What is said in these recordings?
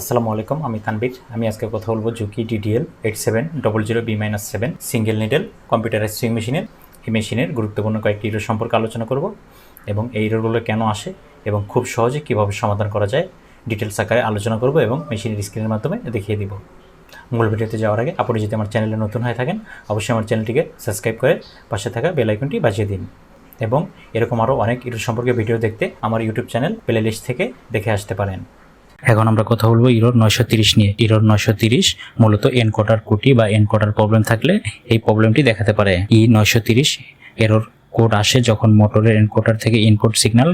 আসসালামু আলাইকুম, আমি তানবির আমি আজকে কথা বলব Juki DDL eight seven double zero B minus seven single needle computerize sewing মেশিনের এই মেশিনের গুরুত্বপূর্ণ কয়েকটি ইরোর সম্পর্কে আলোচনা করব এবং এই ইরোরগুলো কেন আসে এবং খুব সহজে কীভাবে সমাধান করা যায় ডিটেলস আকারে আলোচনা করব এবং মেশিনের স্ক্রিনের মাধ্যমে দেখিয়ে দিব। মূল ভিডিওতে যাওয়ার আগে আপনি যদি আমার চ্যানেলে নতুন হয়ে থাকেন, অবশ্যই আমার চ্যানেলটিকে সাবস্ক্রাইব করে পাশে থাকা বেল আইকনটি বাজিয়ে দিন এবং এরকম আরও অনেক ইরোর সম্পর্কে ভিডিও দেখতে আমার ইউটিউব চ্যানেল প্লে লিস্ট থেকে দেখে আসতে পারেন। এখন আমরা কথা বলব ইরোর নয়শো তিরিশ নিয়ে। ইরোর নয়শো তিরিশ মূলত এনকোডার কুটি বা এনকোডার প্রবলেম থাকলে এই প্রবলেমটি দেখাতে পারে। ই নয়শো তিরিশ এরোর কোড আসে যখন মোটরের এনকোডার থেকে ইনপুট সিগন্যাল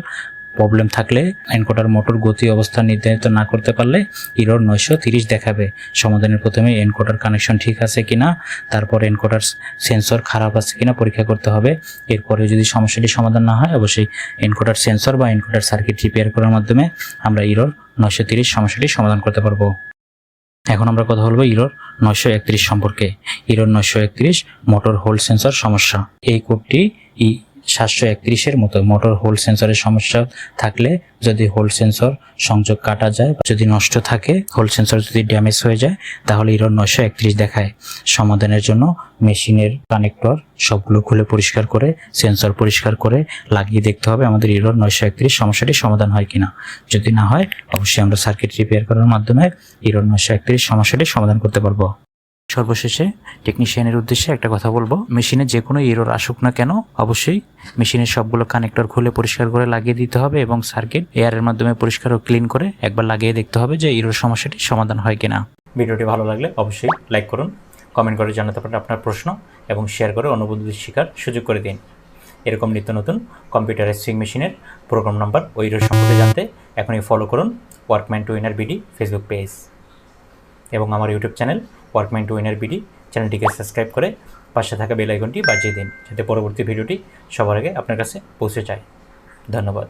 প্রবলেম থাকলে এনকোডার মোটর গতি অবস্থা নির্ধারিত না করতে পারলে ইরোর নয়শো তিরিশ দেখাবে। সমাধানের প্রথমে এনকোডার কানেকশন ঠিক আছে কিনা, তারপর এনকোডার সেন্সর খারাপ আছে কিনা পরীক্ষা করতে হবে। এরপরে যদি সমস্যাটি সমাধান না হয়, অবশ্যই এনকোডার সেন্সর বা এনকোডার সার্কিট রিপেয়ার করার মাধ্যমে আমরা ইরোর নয়শো তিরিশ সমস্যাটি সমাধান করতে পারব। এখন আমরা কথা বলব ইরোর নয়শো একত্রিশ সম্পর্কে। ইরোর নয়শো একত্রিশ মোটর হোল সেন্সর সমস্যা। এই কোডটি সাতশো একত্রিশের মতো মোটর হোল সেন্সরের সমস্যা থাকলে যদি হোল সেন্সর সংযোগ কাটা যায় যদি নষ্ট থাকে, হোল সেন্সর যদি ড্যামেজ হয়ে যায়, তাহলে ইরোর নয়শো একত্রিশ দেখায়। সমাধানের জন্য মেশিনের কানেক্টর সবগুলো খুলে পরিষ্কার করে, সেন্সর পরিষ্কার করে লাগিয়ে দেখতে হবে আমাদের ইরোর নয়শো একত্রিশ সমস্যাটি সমাধান হয় কিনা। যদি না হয়, অবশ্যই আমরা সার্কিট রিপেয়ার করার মাধ্যমে ইরোর নয়শো একত্রিশ সমস্যাটি সমাধান করতে পারব। সর্বশেষে টেকনিশিয়ানের উদ্দেশ্যে একটা কথা বলব। মেশিনে যে কোনো এরর আসুক না কেন, অবশ্যই মেশিনের সবগুলো কানেক্টর খুলে পরিষ্কার করে লাগিয়ে দিতে হবে এবং সার্কিট এয়ারের মাধ্যমে পরিষ্কার ও ক্লিন করে একবার লাগিয়ে দেখতে হবে যে এরর সমস্যাটি সমাধান হয় কিনা। ভিডিওটি ভালো লাগলে অবশ্যই লাইক করুন কমেন্ট করে জানাতে পারেন আপনার প্রশ্ন এবং শেয়ার করে অনুবন্ধুদের শিকার সুযোগ করে দিন। এরকম নিত্য নতুন কম্পিউটারের সুইং মেশিনের প্রোগ্রাম নাম্বার ও এরর সম্পর্কে জানতে এখনই ফলো করুন workman to winner BD Facebook page এবং আমার YouTube channel workman to BD চ্যানেলটিকে সাবস্ক্রাইব করে পাশে থাকা বেল আইকনটি বাজিয়ে দিন, যাতে পরবর্তী ভিডিওটি সবার আগে আপনার কাছে পৌঁছে যায়। ধন্যবাদ।